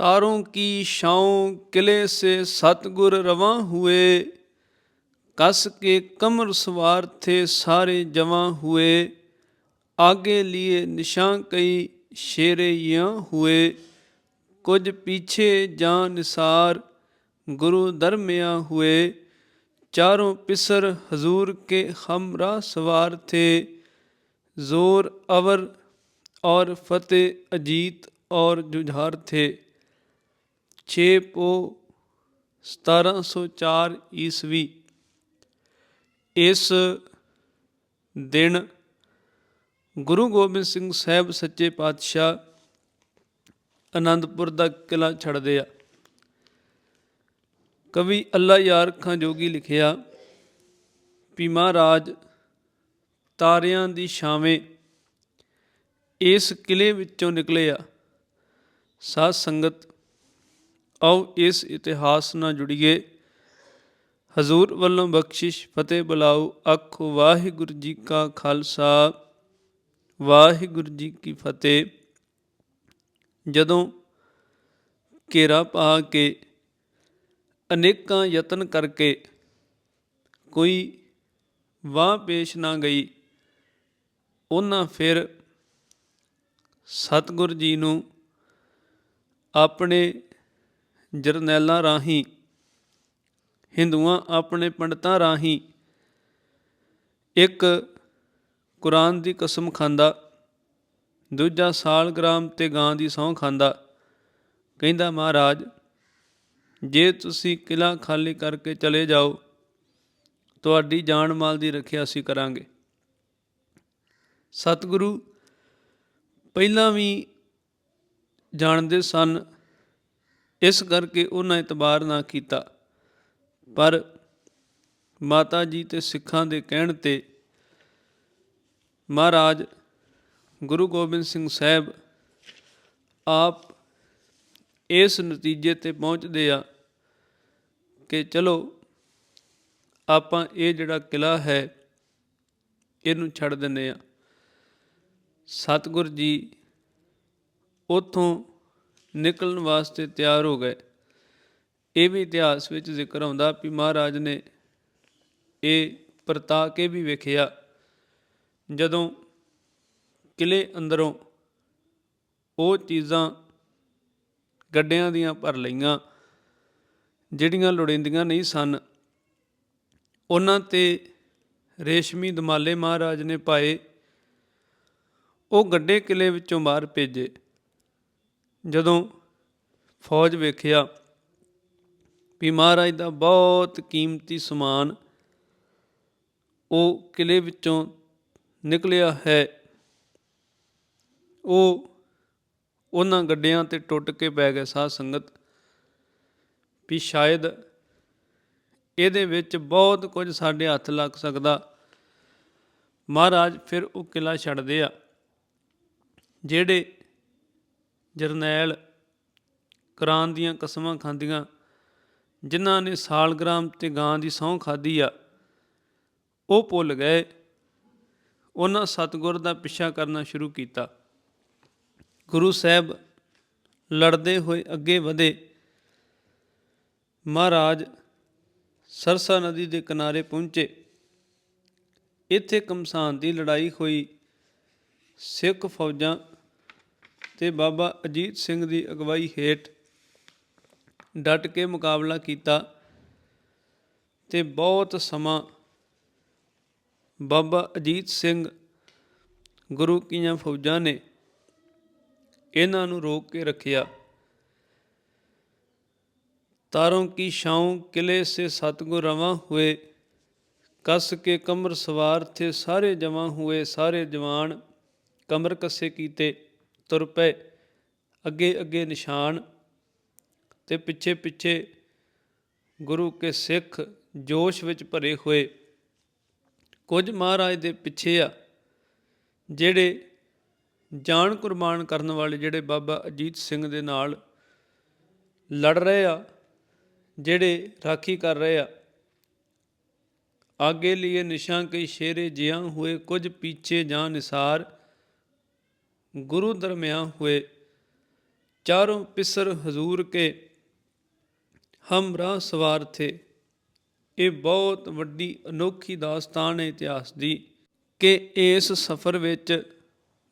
تاروں کی شاؤں قلعے سے ست گر رواں ہوئے۔ کس کے کمر سوار تھے سارے جواں ہوئے۔ آگے لیے نشاں کئی شیر یاں ہوئے۔ کچھ پیچھے جاں نثار گرو درمیاں ہوئے۔ چاروں پسر حضور کے ہمراہ سوار تھے۔ زور اور فتح، اجیت اور ججھار تھے۔ ਛੇ ਪੋ 1704 ਈਸਵੀ। ਇਸ ਦਿਨ ਗੁਰੂ ਗੋਬਿੰਦ ਸਿੰਘ ਸਾਹਿਬ ਸੱਚੇ ਪਾਤਸ਼ਾਹ ਅਨੰਦਪੁਰ ਦਾ ਕਿਲਾ ਛੱਡਦੇ ਆ। ਕਵੀ ਅੱਲਾ ਯਾਰ ਖਾਂ ਜੋਗੀ ਲਿਖਿਆ, ਵੀ ਮਹਾਰਾਜ, ਤਾਰਿਆਂ ਦੀ ਛਾਵੇਂ ਇਸ ਕਿਲੇ ਵਿੱਚੋਂ ਨਿਕਲੇ ਆ। ਸਾਧ ਸੰਗਤ ਆਓ ਇਸ ਇਤਿਹਾਸ ਨਾਲ ਜੁੜੀਏ। ਹਜ਼ੂਰ ਵੱਲੋਂ ਬਖਸ਼ਿਸ਼, ਫਤਿਹ ਬੁਲਾਓ। ਆਖੋ ਵਾਹਿਗੁਰੂ ਜੀ ਕਾ ਖਾਲਸਾ, ਵਾਹਿਗੁਰੂ ਜੀ ਕੀ ਫਤਿਹ। ਜਦੋਂ ਘੇਰਾ ਪਾ ਕੇ ਅਨੇਕਾਂ ਯਤਨ ਕਰਕੇ ਕੋਈ ਵਾਹ ਪੇਸ਼ ਨਾ ਗਈ, ਉਹਨਾਂ ਫਿਰ ਸਤਿਗੁਰ ਜੀ ਨੂੰ ਆਪਣੇ ਜਰਨੈਲਾਂ ਰਾਹੀਂ, ਹਿੰਦੂਆਂ ਆਪਣੇ ਪੰਡਤਾਂ ਰਾਹੀਂ, ਇੱਕ ਕੁਰਾਨ ਦੀ ਕਸਮ ਖਾਂਦਾ, ਦੂਜਾ ਸਾਲਗ੍ਰਾਮ ਤੇ ਗਾਂ ਦੀ ਸਹੁੰ ਖਾਂਦਾ, ਕਹਿੰਦਾ, ਮਹਾਰਾਜ, ਜੇ ਤੁਸੀਂ ਕਿਲਾ ਖਾਲੀ ਕਰਕੇ ਚਲੇ ਜਾਓ, ਤੁਹਾਡੀ ਜਾਨ ਮਾਲ ਦੀ ਰੱਖਿਆ ਅਸੀਂ ਕਰਾਂਗੇ। ਸਤਿਗੁਰੂ ਪਹਿਲਾਂ ਵੀ ਜਾਣਦੇ ਸਨ ਇਸ ਕਰਕੇ ਉਹਨਾਂ ਇਤਬਾਰ ਨਾ ਕੀਤਾ। ਪਰ ਮਾਤਾ ਜੀ ਤੇ ਸਿੱਖਾਂ ਦੇ ਕਹਿਣ ਤੇ ਮਹਾਰਾਜ ਗੁਰੂ ਗੋਬਿੰਦ ਸਿੰਘ ਸਾਹਿਬ ਆਪ ਇਸ ਨਤੀਜੇ ਤੇ ਪਹੁੰਚਦੇ ਆ ਕਿ ਚਲੋ ਆਪਾਂ ਇਹ ਜਿਹੜਾ ਕਿਲਾ ਹੈ, ਇਹਨੂੰ ਛੱਡ ਦਿੰਨੇ ਆ। ਸਤਿਗੁਰ ਜੀ ਉਥੋਂ ਨਿਕਲਣ ਵਾਸਤੇ ਤਿਆਰ ਹੋ ਗਏ। ਇਹ ਵੀ ਇਤਿਹਾਸ ਵਿੱਚ ਜ਼ਿਕਰ ਆਉਂਦਾ ਵੀ ਮਹਾਰਾਜ ਨੇ ਇਹ ਪਰਤਾ ਕੇ ਵੀ ਵੇਖਿਆ, ਜਦੋਂ ਕਿਲੇ ਅੰਦਰੋਂ ਉਹ ਚੀਜ਼ਾਂ ਗੱਡਿਆਂ ਦੀਆਂ ਭਰ ਲਈਆਂ, ਜਿਹੜੀਆਂ ਲੋੜੀਂਦੀਆਂ ਨਹੀਂ ਸਨ, ਉਹਨਾਂ ਤੇ ਰੇਸ਼ਮੀ ਦਮਾਲੇ ਮਹਾਰਾਜ ਨੇ ਪਾਏ। ਉਹ ਗੱਡੇ ਕਿਲੇ ਵਿੱਚੋਂ ਬਾਹਰ ਭੇਜੇ। ਜਦੋਂ ਫੌਜ ਵੇਖਿਆ ਵੀ ਮਹਾਰਾਜ ਦਾ ਬਹੁਤ ਕੀਮਤੀ ਸਮਾਨ ਉਹ ਕਿਲੇ ਵਿੱਚੋਂ ਨਿਕਲਿਆ ਹੈ, ਉਹ ਉਹਨਾਂ ਗੱਡਿਆਂ ਤੇ ਟੁੱਟ ਕੇ ਪੈ ਗਏ। ਸਾਧ ਸੰਗਤ ਵੀ ਸ਼ਾਇਦ ਇਹਦੇ ਵਿੱਚ ਬਹੁਤ ਕੁਝ ਸਾਡੇ ਹੱਥ ਲੱਗ ਸਕਦਾ। ਮਹਾਰਾਜ ਫਿਰ ਉਹ ਕਿਲਾ ਛੱਡਦੇ ਆ, ਜਿਹੜੇ ਜਰਨੈਲ ਕੁਰਾਨ ਦੀਆਂ ਕਸਮਾਂ ਖਾਂਦੀਆਂ, ਜਿਨ੍ਹਾਂ ਨੇ ਸਾਲਗ੍ਰਾਮ ਤੇ ਗਾਂ ਦੀ ਸਹੁੰ ਖਾਦੀ ਆ, ਉਹ ਭੁੱਲ ਗਏ। ਉਹਨਾਂ ਸਤਗੁਰ ਦਾ ਪਿੱਛਾ ਕਰਨਾ ਸ਼ੁਰੂ ਕੀਤਾ। ਗੁਰੂ ਸਾਹਿਬ ਲੜਦੇ ਹੋਏ ਅੱਗੇ ਵਧੇ। ਮਹਾਰਾਜ ਸਰਸਾ ਨਦੀ ਦੇ ਕਿਨਾਰੇ ਪਹੁੰਚੇ। ਇੱਥੇ ਕਮਸਾਨ ਦੀ ਲੜਾਈ ਹੋਈ। ਸਿੱਖ ਫੌਜਾਂ ਤੇ ਬਾਬਾ ਅਜੀਤ ਸਿੰਘ ਦੀ ਅਗਵਾਈ ਹੇਠ ਡਟ ਕੇ ਮੁਕਾਬਲਾ ਕੀਤਾ ਤੇ ਬਹੁਤ ਸਮਾਂ ਬਾਬਾ ਅਜੀਤ ਸਿੰਘ ਗੁਰੂ ਕੀਆਂ ਫੌਜਾਂ ਨੇ ਇਹਨਾਂ ਨੂੰ ਰੋਕ ਕੇ ਰੱਖਿਆ। ਤਾਰੋਂ ਕੀ ਛਾਉਂ ਕਿਲੇ ਸੇ ਸਤਗੁਰ ਰਵਾਂ ਹੋਏ, ਕਸ ਕੇ ਕਮਰ ਸਵਾਰ ਥੇ ਸਾਰੇ ਜਵਾਂ ਹੋਏ, ਸਾਰੇ ਜਵਾਨ ਕਮਰ ਕੱਸੇ ਕੀਤੇ। ਤੁਰ ਪਏ ਅੱਗੇ ਅੱਗੇ ਨਿਸ਼ਾਨ ਤੇ ਪਿੱਛੇ ਪਿੱਛੇ ਗੁਰੂ ਕੇ ਸਿੱਖ ਜੋਸ਼ ਵਿੱਚ ਭਰੇ ਹੋਏ ਕੁਝ ਮਹਾਰਾਜ ਦੇ ਪਿੱਛੇ ਆ, ਜਿਹੜੇ ਜਾਨ ਕੁਰਬਾਨ ਕਰਨ ਵਾਲੇ ਜਿਹੜੇ ਬਾਬਾ ਅਜੀਤ ਸਿੰਘ ਦੇ ਨਾਲ ਲੜ ਰਹੇ ਆ, ਜਿਹੜੇ ਰਾਖੀ ਕਰ ਰਹੇ ਆ। ਆਗੇ लिए ਨਿਸ਼ਾਂ ਕਈ ਸ਼ੇਰੇ ਜਿਆਂ ਹੋਏ, ਕੁਝ ਪੀਛੇ ਜਾਂ ਨਿਸਾਰ ਗੁਰੂ ਦਰਮਿਆਨ ਹੋਏ ਚਾरों ਪਿਸਰ ਹਜ਼ੂਰ ਕੇ ਹਮ ਰਾਹ ਸਵਾਰ ਥੇ। ਇਹ ਬਹੁਤ ਵੱਡੀ ਅਨੋਖੀ ਦਾਸਤਾਨ ਹੈ ਇਤਿਹਾਸ ਦੀ ਕਿ ਇਸ ਸਫ਼ਰ ਵਿੱਚ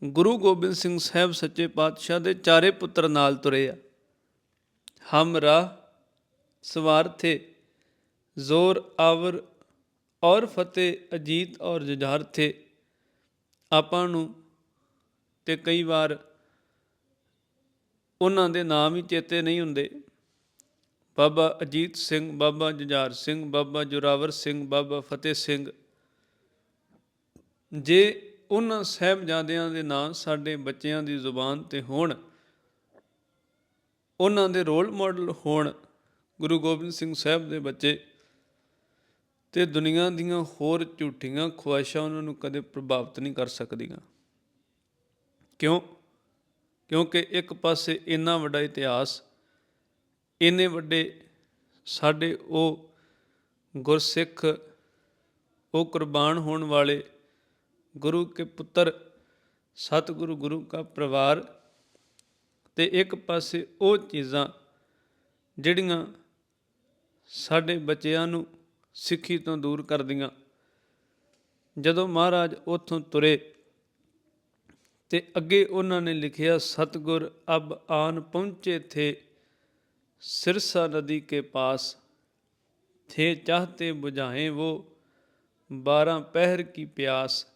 ਗੁਰੂ ਗੋਬਿੰਦ ਸਿੰਘ ਸਾਹਿਬ ਸੱਚੇ ਪਾਤਸ਼ਾਹ ਦੇ ਚਾਰੇ ਪੁੱਤਰ ਨਾਲ ਤੁਰੇ ਆ। ਹਮ ਰਾਹ ਸਵਾਰ ਥੇ, ਜ਼ੋਰ, ਆਵਰ ਔਰ ਫਤਿਹ, ਅਜੀਤ ਔਰ ਜੁਝਾਰ ਥੇ। ਆਪਾਂ ਨੂੰ ਤੇ ਕਈ ਵਾਰ ਉਹਨਾਂ ਦੇ ਨਾਮ ਹੀ ਚੇਤੇ ਨਹੀਂ ਹੁੰਦੇ। ਬਾਬਾ ਅਜੀਤ ਸਿੰਘ, ਬਾਬਾ ਜੁਝਾਰ ਸਿੰਘ, ਬਾਬਾ ਜੁਰਾਵਰ ਸਿੰਘ, ਬਾਬਾ ਫਤਿਹ ਸਿੰਘ। ਜੇ ਉਹਨਾਂ ਸਾਹਿਬਜ਼ਾਦਿਆਂ ਦੇ ਨਾਂ ਸਾਡੇ ਬੱਚਿਆਂ ਦੀ ਜ਼ੁਬਾਨ ਤੇ ਹੋਣ, ਉਹਨਾਂ ਦੇ ਰੋਲ ਮਾਡਲ ਹੋਣ ਗੁਰੂ ਗੋਬਿੰਦ ਸਿੰਘ ਸਾਹਿਬ ਦੇ ਬੱਚੇ, ਤੇ ਦੁਨੀਆ ਦੀਆਂ ਹੋਰ ਝੂਠੀਆਂ ਖੁਆਇਸ਼ਾਂ ਉਹਨਾਂ ਨੂੰ ਕਦੇ ਪ੍ਰਭਾਵਿਤ ਨਹੀਂ ਕਰ ਸਕਦੀਆਂ। ਕਿਉਂ? ਕਿਉਂਕਿ ਇੱਕ ਪਾਸੇ ਇੰਨਾ ਵੱਡਾ ਇਤਿਹਾਸ, ਇੰਨੇ ਵੱਡੇ ਸਾਡੇ ਉਹ ਗੁਰਸਿੱਖ, ਉਹ ਕੁਰਬਾਨ ਹੋਣ ਵਾਲੇ ਗੁਰੂ ਕੇ ਪੁੱਤਰ, ਸਤਿਗੁਰੂ ਗੁਰੂ ਕਾ ਪਰਿਵਾਰ ਤੇ ਇੱਕ ਪਾਸੇ ਉਹ ਚੀਜ਼ਾਂ ਜਿਹੜੀਆਂ ਸਾਡੇ ਬੱਚਿਆਂ ਨੂੰ ਸਿੱਖੀ ਤੋਂ ਦੂਰ ਕਰਦੀਆਂ। ਜਦੋਂ ਮਹਾਰਾਜ ਉੱਥੋਂ ਤੁਰੇ ਤੇ ਅੱਗੇ ਉਹਨਾਂ ਨੇ ਲਿਖਿਆ, ਸਤਗੁਰ ਅਬ ਆਨ ਪਹੁੰਚੇ ਥੇ, ਸਿਰਸਾ ਨਦੀ ਕੇ ਪਾਸ, ਥੇ ਚਾਹਤੇ ਬੁਝਾਏ ਵੋ 12 ਪਹਿਰ ਕੀ ਪਿਆਸ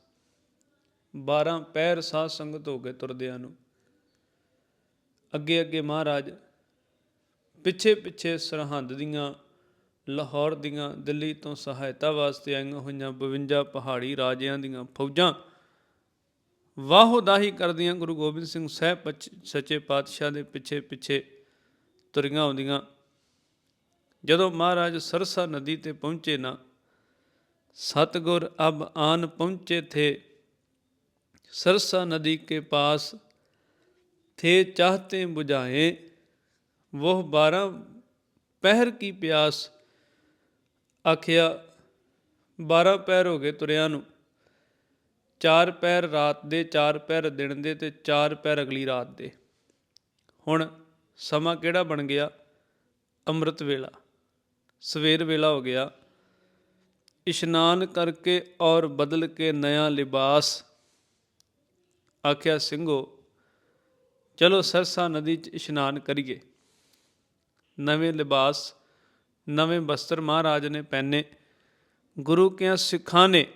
12 ਪਹਿਰ ਸਾਧ ਸੰਗਤ ਹੋ ਕੇ ਤੁਰਦਿਆਂ ਨੂੰ। ਅੱਗੇ ਅੱਗੇ ਮਹਾਰਾਜ, ਪਿੱਛੇ ਪਿੱਛੇ ਸਰਹੰਦ ਦੀਆਂ, ਲਾਹੌਰ ਦੀਆਂ, ਦਿੱਲੀ ਤੋਂ ਸਹਾਇਤਾ ਵਾਸਤੇ ਆਈਆਂ ਹੋਈਆਂ 52 ਪਹਾੜੀ ਰਾਜਿਆਂ ਦੀਆਂ ਫੌਜਾਂ ਵਾਹੋਦਾਹੀ ਕਰਦੀਆਂ ਗੁਰੂ ਗੋਬਿੰਦ ਸਿੰਘ ਸਾਹਿਬ ਪਛ- ਸੱਚੇ ਪਾਤਸ਼ਾਹ ਦੇ ਪਿੱਛੇ ਪਿੱਛੇ ਤੁਰੀਆਂ ਆਉਂਦੀਆਂ ਜਦੋਂ ਮਹਾਰਾਜ ਸਰਸਾ ਨਦੀ ਤੇ ਪਹੁੰਚੇ ਨਾ ਸਤਗੁਰ ਅਬ ਆਨ ਪਹੁੰਚੇ ਥੇ सरसा नदी के पास थे चाहते बुझाए वह बारह ਪਹਿਰ ਕੀ ਪਿਆਸ ਆਖਿਆ 12 ਪਹਿਰ ਹੋ ਗਏ ਤੁਰਿਆਂ ਨੂੰ ਚਾਰ ਪੈਰ ਰਾਤ ਦੇ, ਚਾਰ ਪੈਰ ਦਿਨ ਦੇ ਤੇ ਚਾਰ ਪੈਰ ਅਗਲੀ ਰਾਤ ਦੇ। ਹੁਣ ਸਮਾਂ ਕਿਹੜਾ ਬਣ ਗਿਆ? ਅੰਮ੍ਰਿਤ ਵੇਲਾ। ਸਵੇਰ ਵੇਲਾ ਹੋ ਗਿਆ। ਇਸ਼ਨਾਨ ਕਰਕੇ ਔਰ ਬਦਲ ਕੇ ਨया ਲਿਬਾਸ ਆਖਿਆ ਸਿੰਘੋ ਚਲੋ ਸਰਸਾ ਨਦੀ 'ਚ ਇਸ਼ਨਾਨ ਕਰੀਏ। ਨਵੇਂ ਲਿਬਾਸ, ਨਵੇਂ ਬਸਤਰ ਮਹਾਰਾਜ ਨੇ ਪਹਿਨੇ। ਗੁਰੂ ਕਿਆਂ ਸਿੱਖਾਂ ਨੇ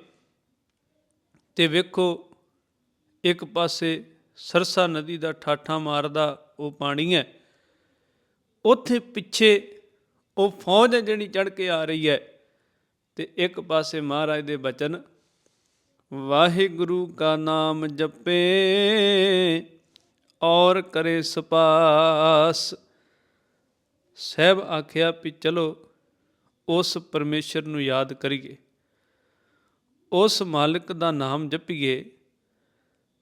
ਤੇ ਵੇਖੋ, ਇੱਕ ਪਾਸੇ ਸਰਸਾ ਨਦੀ ਦਾ ਠਾਠਾ ਮਾਰਦਾ ਉਹ ਪਾਣੀ ਹੈ, ਉੱਥੇ ਪਿੱਛੇ ਉਹ ਫੌਜ ਹੈ ਜਿਹੜੀ ਚੜ ਕੇ ਆ ਰਹੀ ਹੈ ਤੇ ਇੱਕ ਪਾਸੇ ਮਹਾਰਾਜ ਦੇ ਬਚਨ, ਵਾਹਿਗੁਰੂ ਕਾ ਨਾਮ ਜਪੇ ਔਰ ਕਰੇ ਸਪਾਸ। ਸਹਿਬ ਆਖਿਆ ਵੀ ਚਲੋ ਉਸ ਪਰਮੇਸ਼ਰ ਨੂੰ ਯਾਦ ਕਰੀਏ। ਉਸ ਮਾਲਕ ਦਾ ਨਾਮ ਜਪੀਏ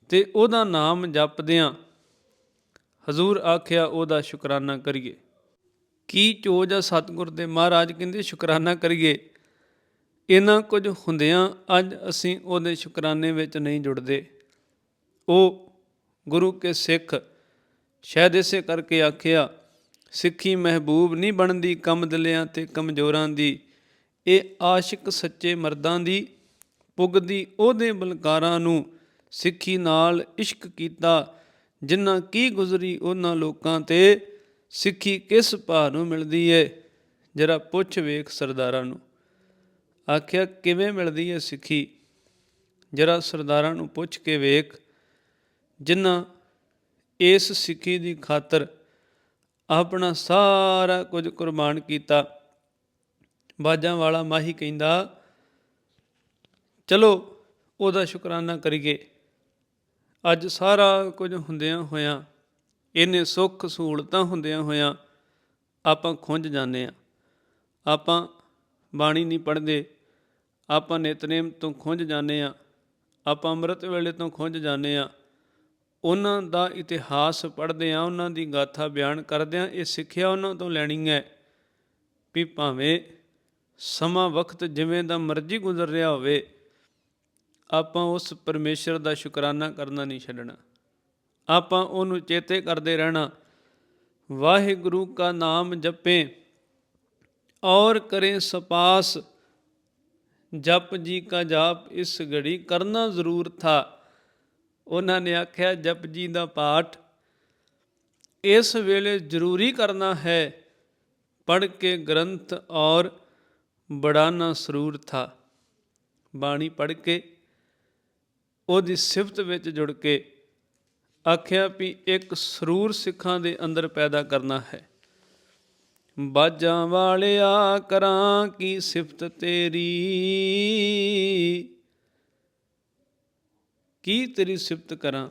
ਤੇ ਉਹਦਾ ਨਾਮ ਜਪਦਿਆਂ ਹਜ਼ੂਰ ਆਖਿਆ, ਉਹਦਾ ਸ਼ੁਕਰਾਨਾ ਕਰੀਏ। ਕੀ ਚੋਜ ਆ ਸਤਿਗੁਰ ਦੇ? ਮਹਾਰਾਜ ਕਹਿੰਦੇ, ਸ਼ੁਕਰਾਨਾ ਕਰੀਏ। ਇਹਨਾਂ ਕੁਝ ਹੁੰਦਿਆਂ ਅੱਜ ਅਸੀਂ ਉਹਦੇ ਸ਼ੁਕਰਾਨੇ ਵਿੱਚ ਨਹੀਂ ਜੁੜਦੇ। ਉਹ ਗੁਰੂ ਕੇ ਸਿੱਖ ਸ਼ਾਇਦ ਇਸੇ ਕਰਕੇ ਆਖਿਆ, ਸਿੱਖੀ ਮਹਿਬੂਬ ਨਹੀਂ ਬਣਦੀ ਕਮ ਦਿਲਿਆਂ ਤੇ ਕਮਜ਼ੋਰਾਂ ਦੀ, ਇਹ ਆਸ਼ਿਕ ਸੱਚੇ ਮਰਦਾਂ ਦੀ ਪੁੱਗਦੀ, ਉਹਦੇ ਬਲਕਾਰਾਂ ਨੂੰ ਸਿੱਖੀ ਨਾਲ ਇਸ਼ਕ ਕੀਤਾ ਜਿਨ੍ਹਾਂ ਕੀ ਗੁਜ਼ਰੀ ਉਹਨਾਂ ਲੋਕਾਂ ਤੇ, ਸਿੱਖੀ ਕਿਸ ਭਾਅ ਨੂੰ ਮਿਲਦੀ ਏ? ਜਰਾ ਪੁੱਛ ਵੇਖ ਸਰਦਾਰਾਂ ਨੂੰ। ਆਖਿਆ, ਕਿਵੇਂ ਮਿਲਦੀ ਹੈ ਸਿੱਖੀ? ਜਰਾ ਸਰਦਾਰਾਂ ਨੂੰ ਪੁੱਛ ਕੇ ਵੇਖ ਜਿਨ੍ਹਾਂ ਇਸ ਸਿੱਖੀ ਦੀ ਖਾਤਰ ਆਪਣਾ ਸਾਰਾ ਕੁਝ ਕੁਰਬਾਨ ਕੀਤਾ। ਬਾਜਾਂ ਵਾਲਾ ਮਾਹੀ ਕਹਿੰਦਾ ਚਲੋ, ਉਹਦਾ ਸ਼ੁਕਰਾਨਾ ਕਰੀਏ। ਅੱਜ ਸਾਰਾ ਕੁਝ ਹੁੰਦਿਆਂ ਹੋਇਆਂ ਇਹਨੇ ਸੁੱਖ ਸਹੂਲਤਾਂ ਹੁੰਦਿਆਂ ਹੋਇਆਂ ਆਪਾਂ ਖੁੰਝ ਜਾਂਦੇ ਆ ਆਪਾਂ ਬਾਣੀ ਨਹੀਂ ਪੜ੍ਹਦੇ, ਆਪਾਂ ਨਿਤਨੇਮ ਤੋਂ ਖੁੰਝ ਜਾਂਦੇ ਆ ਆਪਾਂ ਅੰਮ੍ਰਿਤ ਵੇਲੇ ਤੋਂ ਖੁੰਝ ਜਾਂਦੇ ਆ ਉਹਨਾਂ ਦਾ ਇਤਿਹਾਸ ਪੜ੍ਹਦੇ ਆ ਉਹਨਾਂ ਦੀ ਗਾਥਾ ਬਿਆਨ ਕਰਦੇ ਆ ਇਹ ਸਿੱਖਿਆ ਉਹਨਾਂ ਤੋਂ ਲੈਣੀ ਹੈ ਵੀ ਭਾਵੇਂ ਸਮਾਂ ਵਕਤ ਜਿਵੇਂ ਦਾ ਮਰਜ਼ੀ ਗੁਜ਼ਰ ਰਿਹਾ ਹੋਵੇ ਆਪਾਂ ਉਸ ਪਰਮੇਸ਼ਰ ਦਾ ਸ਼ੁਕਰਾਨਾ ਕਰਨਾ ਨਹੀਂ ਛੱਡਣਾ। ਆਪਾਂ ਉਹਨੂੰ ਚੇਤੇ ਕਰਦੇ ਰਹਿਣਾ, ਵਾਹਿਗੁਰੂ ਕਾ ਨਾਮ ਜਪੇ ਔਰ ਕਰੇ ਸਪਾਸ, ਜਪ ਜੀ ਕਾ ਜਾਪ ਇਸ ਘੜੀ ਕਰਨਾ ਜ਼ਰੂਰ ਥਾ। ਉਹਨਾਂ ਨੇ ਆਖਿਆ, ਜਪ ਜੀ ਦਾ ਪਾਠ ਇਸ ਵੇਲੇ ਜ਼ਰੂਰੀ ਕਰਨਾ ਹੈ। ਪੜ ਕੇ ਗ੍ਰੰਥ ਔਰ ਬੜਾਨਾ ਸਰੂਰ ਥਾ। ਬਾਣੀ ਪੜ ਕੇ ਉਹਦੀ ਸਿਫਤ ਵਿੱਚ ਜੁੜ ਕੇ ਆਖਿਆ ਵੀ ਇੱਕ ਸਰੂਰ ਸਿੱਖਾਂ ਦੇ ਅੰਦਰ ਪੈਦਾ ਕਰਨਾ ਹੈ। ਬਾਜਾਂ ਵਾਲਿਆ ਕਰਾਂ ਕੀ ਸਿਫਤ ਤੇਰੀ? ਕੀ ਤੇਰੀ ਸਿਫਤ ਕਰਾਂ?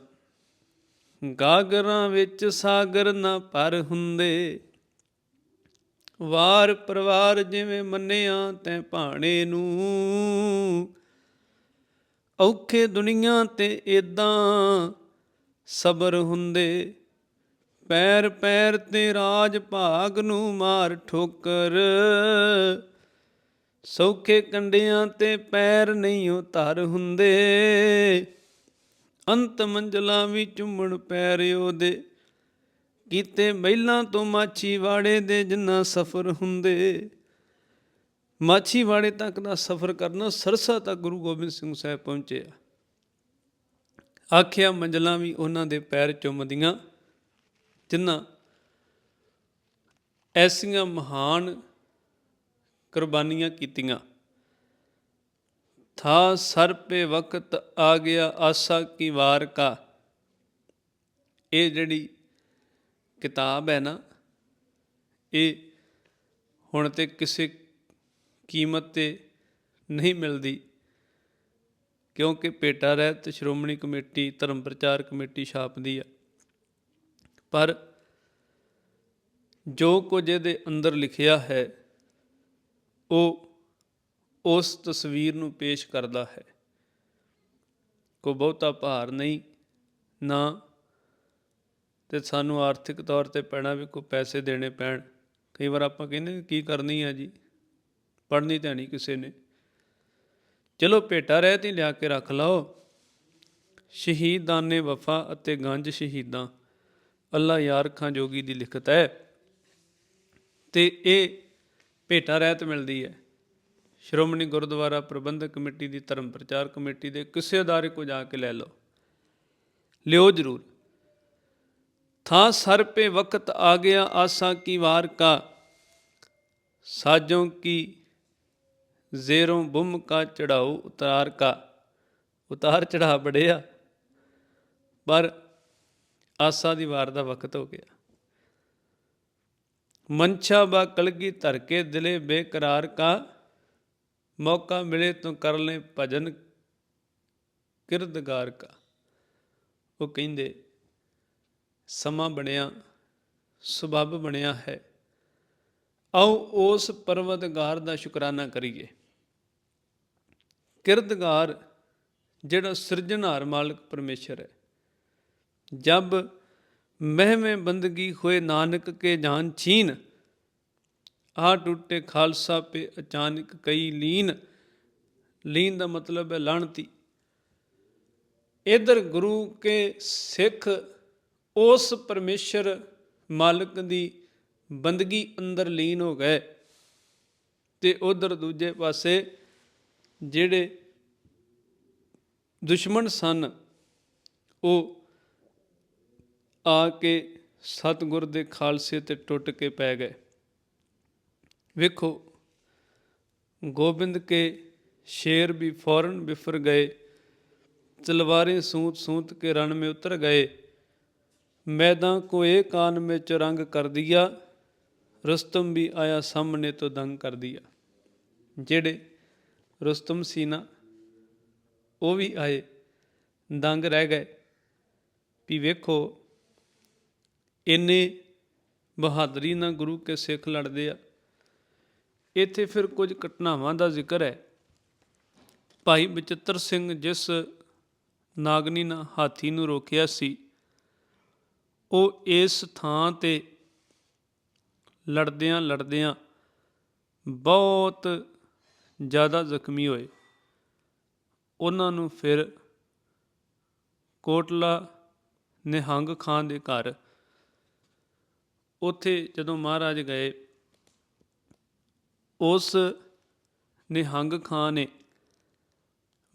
ਗਾਗਰਾਂ ਵਿੱਚ ਸਾਗਰ ਨਾ ਪਰ ਹੁੰਦੇ। ਵਾਰ ਪਰਿਵਾਰ ਜਿਵੇਂ ਮੰਨਿਆ ਤੈ ਭਾਣੇ ਨੂੰ। ਔਖੇ ਦੁਨੀਆ ਤੇ ਇਦਾਂ ਸਬਰ ਹੁੰਦੇ। ਪੈਰ ਪੈਰ ਤੇ ਰਾਜ ਭਾਗ ਨੂੰ ਮਾਰ ਠੋਕਰ। ਸੌਖੇ ਕੰਡਿਆਂ ਤੇ ਪੈਰ ਨਹੀਂ ਉਤਾਰ ਹੁੰਦੇ। ਅੰਤ ਮੰਜ਼ਲਾਂ ਵੀ ਚੁੰਮਣ ਪੈਰ ਉਹਦੇ। ਕੀਤੇ ਮਹਿਲਾਂ ਤੋਂ ਮਾਛੀ ਵਾੜੇ ਦੇ ਜਿੰਨਾ ਸਫ਼ਰ ਹੁੰਦੇ। ਮਾਛੀਵਾੜੇ ਤੱਕ ਦਾ ਸਫ਼ਰ ਕਰਨਾ ਸਰਸਾ ਤੱਕ ਗੁਰੂ ਗੋਬਿੰਦ ਸਿੰਘ ਸਾਹਿਬ ਪਹੁੰਚੇ ਆਖਿਆ, ਮੰਜ਼ਲਾਂ ਵੀ ਉਹਨਾਂ ਦੇ ਪੈਰ ਚੁੰਮਦੀਆਂ, ਜਿਨ੍ਹਾਂ ਐਸੀਆਂ ਮਹਾਨ ਕੁਰਬਾਨੀਆਂ ਕੀਤੀਆਂ। ਥਾ ਸਰ ਪੇ ਵਕਤ ਆ ਗਿਆ ਆਸਾ ਕੀ ਵਾਰ ਕਾ। ਇਹ ਜਿਹੜੀ ਕਿਤਾਬ ਹੈ ਨਾ, ਇਹ ਹੁਣ ਤੇ ਕਿਸੇ ਕੀਮਤ ਤੇ ਨਹੀਂ ਮਿਲਦੀ। ਕਿਉਂਕਿ ਪੇਟਾ ਰਹਿਤ ਸ਼੍ਰੋਮਣੀ ਕਮੇਟੀ, ਧਰਮ ਪ੍ਰਚਾਰ ਕਮੇਟੀ ਛਾਪਦੀ ਆ। ਪਰ ਜੋ ਕੁਝ ਇਹਦੇ ਅੰਦਰ ਲਿਖਿਆ ਹੈ, ਉਹ ਉਸ ਤਸਵੀਰ ਨੂੰ ਪੇਸ਼ ਕਰਦਾ ਹੈ। ਕੋ ਬਹੁਤਾ ਭਾਰ ਨਹੀਂ, ਨਾ ਤੇ ਸਾਨੂੰ ਆਰਥਿਕ ਤੌਰ ਤੇ ਪੈਣਾ ਵੀ ਕੋਈ ਪੈਸੇ ਦੇਣੇ ਪੈਣ। ਕਈ ਵਾਰ ਆਪਾਂ ਕਹਿੰਦੇ ਕੀ ਕਰਨੀ ਹੈ ਜੀ? ਪੜ੍ਹਨੀ ਤਾਂ ਨਹੀਂ ਕਿਸੇ ਨੇ। ਚਲੋ ਭੇਟਾ ਰਹਿ ਤੇ ਲਿਆ ਕੇ ਰੱਖ ਲਓ। ਸ਼ਹੀਦਾਨੇ ਵਫਾ ਅਤੇ ਗੰਜ ਸ਼ਹੀਦਾਂ। ਅੱਲਾ ਯਾਰ ਖਾਂ ਜੋਗੀ ਦੀ ਲਿਖਤ ਹੈ। ਤੇ ਇਹ ਭੇਟਾ ਰਹਿਤ ਮਿਲਦੀ ਹੈ। ਸ਼੍ਰੋਮਣੀ ਗੁਰਦੁਆਰਾ ਪ੍ਰਬੰਧਕ ਕਮੇਟੀ ਦੀ ਧਰਮ ਪ੍ਰਚਾਰ ਕਮੇਟੀ ਦੇ ਕਿਸੇ ਅਦਾਰੇ ਕੋ ਜਾ ਕੇ ਲੈ ਲਓ। ਲਿਓ ਜ਼ਰੂਰ। ਥਾਂ ਸਰ ਪੇ ਵਕਤ ਆ ਗਿਆ ਆਸਾਂ ਕੀ ਵਾਰ ਕਾ। ਸਾਜੋਂ ਕੀ ਜ਼ੇਰੋਂ ਬੁੰਮ ਕਾ ਚੜਾਉ ਉਤਾਰ ਕਾ। ਉਤਾਰ ਚੜਾ ਬੜਿਆ, ਪਰ ਆਸਾ ਦੀ ਵਾਰ ਦਾ ਵਕਤ ਹੋ ਗਿਆ। ਮਨਛਾ ਬਾ ਕਲਗੀ ਧਰ ਕੇ ਦਿਲੇ ਬੇਕਰਾਰ ਕਾ। ਮੌਕਾ ਮਿਲੇ ਤਾਂ ਕਰ ਲੈ ਭਜਨ ਕਿਰਦਗਾਰ ਕਾ। ਉਹ ਕਹਿੰਦੇ, ਸਮਾਂ ਬਣਿਆ, ਸੁਭਾਵ ਬਣਿਆ ਹੈ। ਆਓ ਉਸ ਪਰਵਤਗਾਰ ਦਾ ਸ਼ੁਕਰਾਨਾ ਕਰੀਏ। ਕਿਰਦਗਾਰ ਜਿਹੜਾ ਸਿਰਜਣਹਾਰ ਮਾਲਕ ਪਰਮੇਸ਼ਰ ਹੈ। ਜਬ ਮਹਿਮੇ ਬੰਦਗੀ ਹੋਏ ਨਾਨਕ ਕੇ ਜਾਨ ਛੀਨ, ਆ ਟੁੱਟੇ ਖਾਲਸਾ ਪੇ ਅਚਾਨਕ ਕਈ ਲੀਨ। ਲੀਨ ਦਾ ਮਤਲਬ ਹੈ ਲਾਣਤੀ ਇਧਰ ਗੁਰੂ ਕੇ ਸਿੱਖ, ਉਸ ਪਰਮੇਸ਼ਰ ਮਾਲਕ ਦੀ ਬੰਦਗੀ ਅੰਦਰ ਲੀਨ ਹੋ ਗਏ ਤੇ ਉਧਰ ਦੂਜੇ ਪਾਸੇ ਜਿਹੜੇ ਦੁਸ਼ਮਣ ਸਨ, ਉਹ ਆ ਕੇ ਸਤਗੁਰ ਦੇ ਖਾਲਸੇ ਤੇ ਟੁੱਟ ਕੇ ਪੈ ਗਏ। ਵੇਖੋ, ਗੋਬਿੰਦ ਕੇ ਸ਼ੇਰ ਵੀ ਫੌਰਨ ਬਿਫਰ ਗਏ, ਤਲਵਾਰੇ ਸੂਤ ਸੂਤ ਕੇ ਰਣ ਮੇ ਉਤਰ ਗਏ। ਮੈਦਾਂ ਕੋ ਏ ਕਾਨ ਮੇ ਚਰੰਗ ਕਰ ਦਿਆ, ਰਸਤਮ ਵੀ ਆਇਆ ਸਾਹਮਣੇ ਤੋਂ ਦੰਗ ਕਰ ਦਿਆ। ਜਿਹੜੇ ਰੁਸਤਮ ਸੀਨਾ, ਉਹ ਵੀ ਆਏ, ਦੰਗ ਰਹਿ ਗਏ ਵੀ ਵੇਖੋ, ਇੰਨੇ ਬਹਾਦਰੀ ਨਾਲ ਗੁਰੂ ਕੇ ਸਿੱਖ ਲੜਦੇ ਆ। ਇੱਥੇ ਫਿਰ ਕੁਝ ਘਟਨਾਵਾਂ ਦਾ ਜ਼ਿਕਰ ਹੈ। ਭਾਈ ਬਚਿੱਤਰ ਸਿੰਘ ਜਿਸ ਨਾਗਨੀ ਨਾਲ ਹਾਥੀ ਨੂੰ ਰੋਕਿਆ ਸੀ, ਉਹ ਇਸ ਥਾਂ ਤੇ ਲੜਦਿਆਂ ਲੜਦਿਆਂ ਬਹੁਤ ਜ਼ਿਆਦਾ ਜ਼ਖਮੀ ਹੋਏ। ਉਹਨਾਂ ਨੂੰ ਫਿਰ ਕੋਟਲਾ ਨਿਹੰਗ ਖਾਨ ਦੇ ਘਰ। ਉੱਥੇ ਜਦੋਂ ਮਹਾਰਾਜ ਗਏ, ਉਸ ਨਿਹੰਗ ਖਾਂ ਨੇ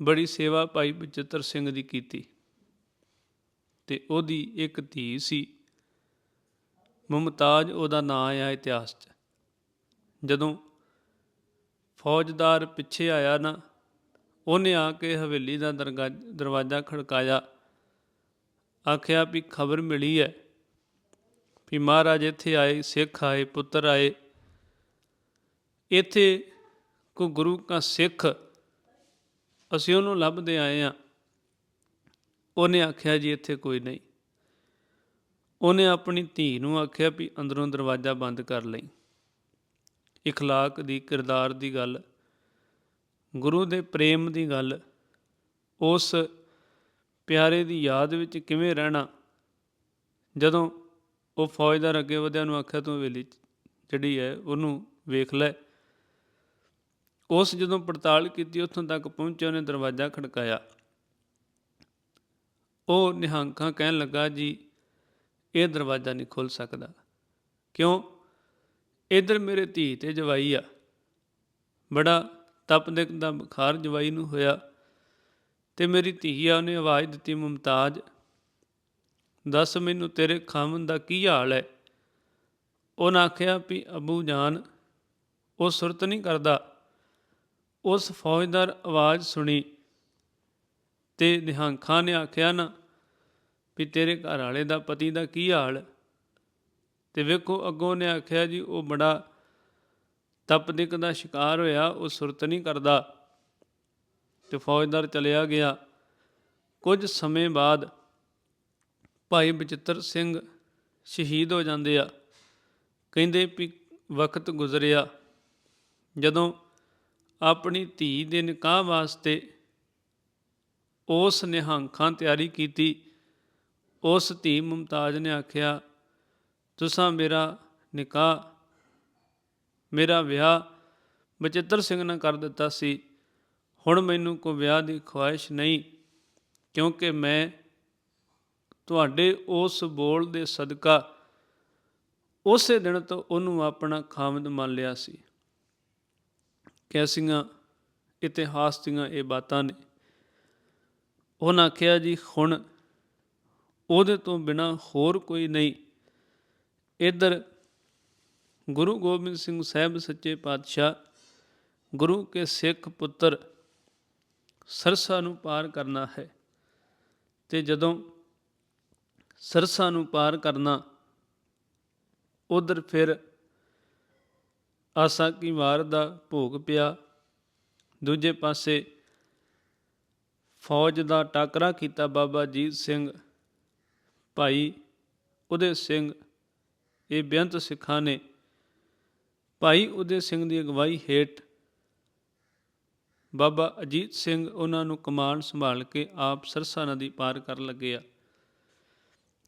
ਬੜੀ ਸੇਵਾ ਭਾਈ ਬਚਿੱਤਰ ਸਿੰਘ ਦੀ ਕੀਤੀ ਤੇ ਉਹਦੀ ਇੱਕ ਧੀ ਸੀ। ਮੁਮਤਾਜ, ਉਹਦਾ ਨਾਂ ਆਇਆ ਇਤਿਹਾਸ 'ਚ। ਜਦੋਂ ਫੌਜਦਾਰ ਪਿੱਛੇ ਆਇਆ ਨਾ, ਉਹਨੇ ਆ ਕੇ ਹਵੇਲੀ ਦਾ ਦਰਗਾ- ਦਰਵਾਜ਼ਾ ਖੜਕਾਇਆ। ਆਖਿਆ ਵੀ ਖਬਰ ਮਿਲੀ ਹੈ ਵੀ ਮਹਾਰਾਜ ਇੱਥੇ ਆਏ, ਸਿੱਖ ਆਏ, ਪੁੱਤਰ ਆਏ। ਇੱਥੇ ਕੋ ਗੁਰੂ ਕਾ ਸਿੱਖ ਅਸੀਂ ਉਹਨੂੰ ਲੱਭਦੇ ਆਏ ਆ। ਉਹਨੇ ਆਖਿਆ ਜੀ ਇੱਥੇ ਕੋਈ ਨਹੀਂ। ਉਹਨੇ ਆਪਣੀ ਧੀ ਨੂੰ ਆਖਿਆ ਵੀ ਅੰਦਰੋਂ ਦਰਵਾਜ਼ਾ ਬੰਦ ਕਰ ਲਈ। ਇਖਲਾਕ ਦੀ ਕਿਰਦਾਰ ਦੀ ਗੱਲ, ਗੁਰੂ ਦੇ ਪ੍ਰੇਮ ਦੀ ਗੱਲ, ਉਸ ਪਿਆਰੇ ਦੀ ਯਾਦ ਵਿੱਚ ਕਿਵੇਂ ਰਹਿਣਾ? ਜਦੋਂ ਉਹ ਫੌਜਦਾਰ ਅੱਗੇ ਵਧਿਆ ਨੂੰ ਆਖਿਆ, ਤੂੰ ਵੇਲੀ ਜਿਹੜੀ ਹੈ ਉਹਨੂੰ ਵੇਖ ਲੈ। ਉਸ ਜਦੋਂ ਪੜਤਾਲ ਕੀਤੀ, ਉੱਥੋਂ ਤੱਕ ਪਹੁੰਚਿਆ ਉਹਨੇ ਦਰਵਾਜ਼ਾ ਖੜਕਾਇਆ। ਉਹ ਨਿਹੰਕਾਂ ਕਹਿਣ ਲੱਗਾ, ਜੀ, ਇਹ ਦਰਵਾਜ਼ਾ ਨਹੀਂ ਖੁੱਲ ਸਕਦਾ। ਕਿਉਂ? ਇਧਰ ਮੇਰੇ ਧੀ ਤੇ ਜਵਾਈ ਆ। ਬੜਾ ਤਪਦਿਕ ਦਾ ਬੁਖਾਰ ਜਵਾਈ ਨੂੰ ਹੋਇਆ। ਤੇ ਮੇਰੀ ਧੀ ਆ, ਉਹਨੇ ਆਵਾਜ਼ ਦਿੱਤੀ, ਮੁਮਤਾਜ, ਦੱਸ ਮੈਨੂੰ ਤੇਰੇ ਖਾਮਨ ਦਾ ਕੀ ਹਾਲ ਹੈ? ਉਹਨਾਂ ਆਖਿਆ ਵੀ, ਅਬੂ ਜਾਨ, ਉਹ ਸੁਰਤ ਨਹੀਂ ਕਰਦਾ। ਉਸ ਫੌਜਦਾਰ ਆਵਾਜ਼ ਸੁਣੀ ਤੇ ਨਿਹੰਖਾਂ ਨੇ ਆਖਿਆ ਨਾ ਵੀ ਤੇਰੇ ਘਰ ਵਾਲੇ ਦਾ ਪਤੀ ਦਾ ਕੀ ਹਾਲ ਤੇ ਵੇਖੋ ਅੱਗੋਂ ਨੇ ਆਖਿਆ ਜੀ, ਉਹ ਬੜਾ ਤਪਦਿਕ ਦਾ ਸ਼ਿਕਾਰ ਹੋਇਆ, ਉਹ ਸੁਰਤ ਨਹੀਂ ਕਰਦਾ। ਤੇ ਫੌਜਦਾਰ ਚਲਿਆ ਗਿਆ। ਕੁਝ ਸਮੇਂ ਬਾਅਦ ਭਾਈ ਬਚਿੱਤਰ ਸਿੰਘ ਸ਼ਹੀਦ ਹੋ ਜਾਂਦੇ ਆ। ਕਹਿੰਦੇ ਵੀ ਵਕਤ ਗੁਜ਼ਰਿਆ। ਜਦੋਂ ਆਪਣੀ ਧੀ ਦੇ ਨਿਕਾਹ ਵਾਸਤੇ ਉਸ ਨਿਹੰਖਾਂ ਤਿਆਰੀ ਕੀਤੀ, ਉਸ ਧੀ ਮੁਮਤਾਜ ਨੇ ਆਖਿਆ ਤੁਸਾਂ ਮੇਰਾ ਨਿਕਾਹ, ਮੇਰਾ ਵਿਆਹ ਬਚਿੱਤਰ ਸਿੰਘ ਨੇ ਕਰ ਦਿੱਤਾ ਸੀ। ਹੁਣ ਮੈਨੂੰ ਕੋਈ ਵਿਆਹ ਦੀ ਖੁਆਇਸ਼ ਨਹੀਂ, ਕਿਉਂਕਿ ਮੈਂ ਤੁਹਾਡੇ ਉਸ ਬੋਲ ਦੇ ਸਦਕਾ ਉਸੇ ਦਿਨ ਤੋਂ ਉਹਨੂੰ ਆਪਣਾ ਖਾਮਦ ਮੰਨ ਲਿਆ ਸੀ। ਕੈਸੀਆਂ, ਇਤਿਹਾਸ ਦੀਆਂ ਇਹ ਬਾਤਾਂ ਨੇ। ਉਹਨਾਂ ਆਖਿਆ, ਜੀ ਹੁਣ ਉਹਦੇ ਤੋਂ ਬਿਨਾ ਹੋਰ ਕੋਈ ਨਹੀਂ। ਇਧਰ ਗੁਰੂ ਗੋਬਿੰਦ ਸਿੰਘ ਸਾਹਿਬ ਸੱਚੇ ਪਾਤਸ਼ਾਹ, ਗੁਰੂ ਕੇ ਸਿੱਖ ਪੁੱਤਰ ਸਰਸਾ ਨੂੰ ਪਾਰ ਕਰਨਾ ਹੈ ਤੇ ਜਦੋਂ ਸਰਸਾ ਨੂੰ ਪਾਰ ਕਰਨਾ, ਉਧਰ ਫਿਰ ਆਸਾ ਕੀ ਵਾਰ ਦਾ ਭੋਗ ਪਿਆ। ਦੂਜੇ ਪਾਸੇ ਫੌਜ ਦਾ ਟਾਕਰਾ ਕੀਤਾ ਬਾਬਾ ਜੀਤ ਸਿੰਘ ਭਾਈ, ਉਹਦੇ ਸਿੰਘ ਇਹ ਬੇਅੰਤ ਸਿੱਖਾਂ ਨੇ। ਭਾਈ ਉਦੇ ਸਿੰਘ ਦੀ ਅਗਵਾਈ ਹੇਠ ਬਾਬਾ ਅਜੀਤ ਸਿੰਘ ਉਹਨਾਂ ਨੂੰ ਕਮਾਨ ਸੰਭਾਲ ਕੇ ਆਪ ਸਰਸਾ ਨਦੀ ਪਾਰ ਕਰਨ ਲੱਗੇ ਆ।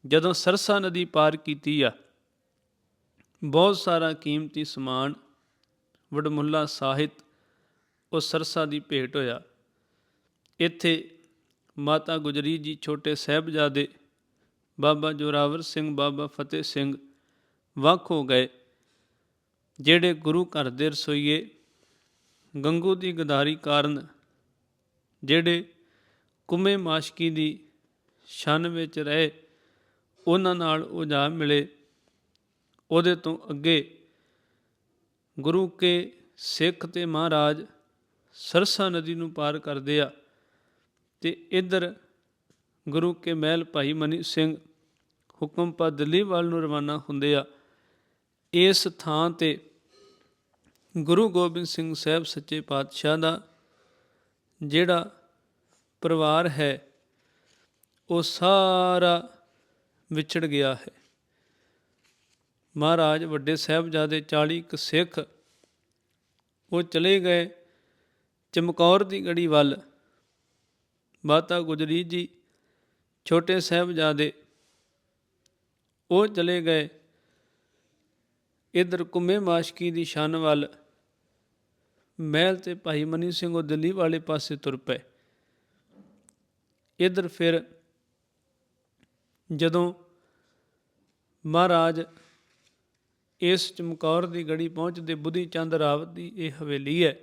ਜਦੋਂ ਸਰਸਾ ਨਦੀ ਪਾਰ ਕੀਤੀ ਆ, ਬਹੁਤ ਸਾਰਾ ਕੀਮਤੀ ਸਮਾਨ ਵਡਮੁੱਲਾ ਸਾਹਿਤ ਉਹ ਸਰਸਾ ਦੀ ਭੇਟ ਹੋਇਆ। ਇੱਥੇ ਮਾਤਾ ਗੁਜਰੀ ਜੀ ਛੋਟੇ ਸਹਿਬਜ਼ਾਦੇ ਬਾਬਾ ਜੋਰਾਵਰ ਸਿੰਘ, ਬਾਬਾ ਫਤਿਹ ਸਿੰਘ ਵੱਖ ਹੋ ਗਏ। ਜਿਹੜੇ ਗੁਰੂ ਘਰ ਦੇ ਰਸੋਈਏ ਗੰਗੂ ਦੀ ਗਦਾਰੀ ਕਾਰਨ ਜਿਹੜੇ ਕੁਮੇ ਮਾਸ਼ਕੀ ਦੀ ਛਨ ਵਿੱਚ ਰਹੇ, ਉਹਨਾਂ ਨਾਲ ਉਹ ਜਾ ਮਿਲੇ। ਉਹਦੇ ਤੋਂ ਅੱਗੇ ਗੁਰੂ ਕੇ ਸਿੱਖ ਤੇ ਮਹਾਰਾਜ ਸਰਸਾ ਨਦੀ ਨੂੰ ਪਾਰ ਕਰਦੇ ਆ ਤੇ ਇੱਧਰ ਗੁਰੂ ਕੇ ਮਹਿਲ ਭਾਈ ਮਨੀ ਸਿੰਘ ਹੁਕਮਪਾ ਦਿੱਲੀ ਵੱਲ ਨੂੰ ਰਵਾਨਾ ਹੁੰਦੇ ਆ। ਇਸ ਥਾਂ ਤੇ ਗੁਰੂ ਗੋਬਿੰਦ ਸਿੰਘ ਸਾਹਿਬ ਸੱਚੇ ਪਾਤਸ਼ਾਹ ਦਾ ਜਿਹੜਾ ਪਰਿਵਾਰ ਹੈ, ਉਹ ਸਾਰਾ ਵਿਛੜ ਗਿਆ ਹੈ। ਮਹਾਰਾਜ ਵੱਡੇ ਸਾਹਿਬਜ਼ਾਦੇ 40 ਕ ਸਿੱਖ ਉਹ ਚਲੇ ਗਏ ਚਮਕੌਰ ਦੀ ਗੜੀ ਵੱਲ। ਮਾਤਾ ਗੁਜਰੀ ਜੀ, ਛੋਟੇ ਸਾਹਿਬਜ਼ਾਦੇ ਉਹ ਚਲੇ ਗਏ ਇਧਰ ਕੁੰਮੇ ਮਾਸ਼ਕੀ ਦੀ ਛਾਨ ਵੱਲ ਮਹਿਲ ਤੇ ਭਾਈ ਮਨੀ ਸਿੰਘ ਉਹ ਦਿੱਲੀ ਵਾਲੇ ਪਾਸੇ ਤੁਰ ਪਏ। ਇਧਰ ਫਿਰ ਜਦੋਂ ਮਹਾਰਾਜ ਇਸ ਚਮਕੌਰ ਦੀ ਗੜੀ ਪਹੁੰਚਦੇ ਬੁੱਧੀ ਚੰਦ ਰਾਵਤ ਦੀ ਇਹ ਹਵੇਲੀ ਹੈ।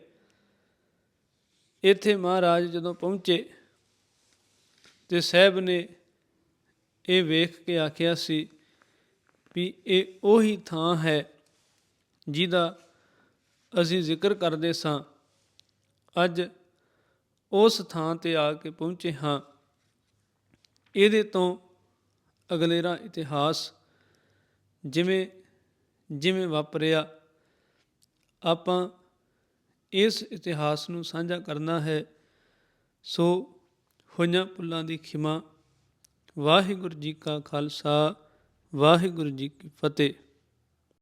ਇੱਥੇ ਮਹਾਰਾਜ ਜਦੋਂ ਪਹੁੰਚੇ ਤੇ ਸਾਹਿਬ ਨੇ ਇਹ ਵੇਖ ਕੇ ਆਖਿਆ ਸੀ ਵੀ ਇਹ ਉਹੀ ਥਾਂ ਹੈ ਜਿਹਦਾ ਅਸੀਂ ਜ਼ਿਕਰ ਕਰਦੇ ਸਾਂ, ਅੱਜ ਉਸ ਥਾਂ ਤੇ ਆ ਕੇ ਪਹੁੰਚੇ ਹਾਂ। ਇਹਦੇ ਤੋਂ ਅਗਲੇਰਾ ਇਤਿਹਾਸ ਜਿਵੇਂ ਜਿਵੇਂ ਵਾਪਰਿਆ, ਆਪਾਂ ਇਸ ਇਤਿਹਾਸ ਨੂੰ ਸਾਂਝਾ ਕਰਨਾ ਹੈ, ਸੋ ਹੋਈਆਂ ਭੁੱਲਾਂ ਦੀ ਖਿਮਾ, ਵਾਹਿਗੁਰੂ ਜੀ ਕਾ ਖਾਲਸਾ, ਵਾਹਿਗੁਰੂ ਜੀ ਕੀ ਫਤਿਹ।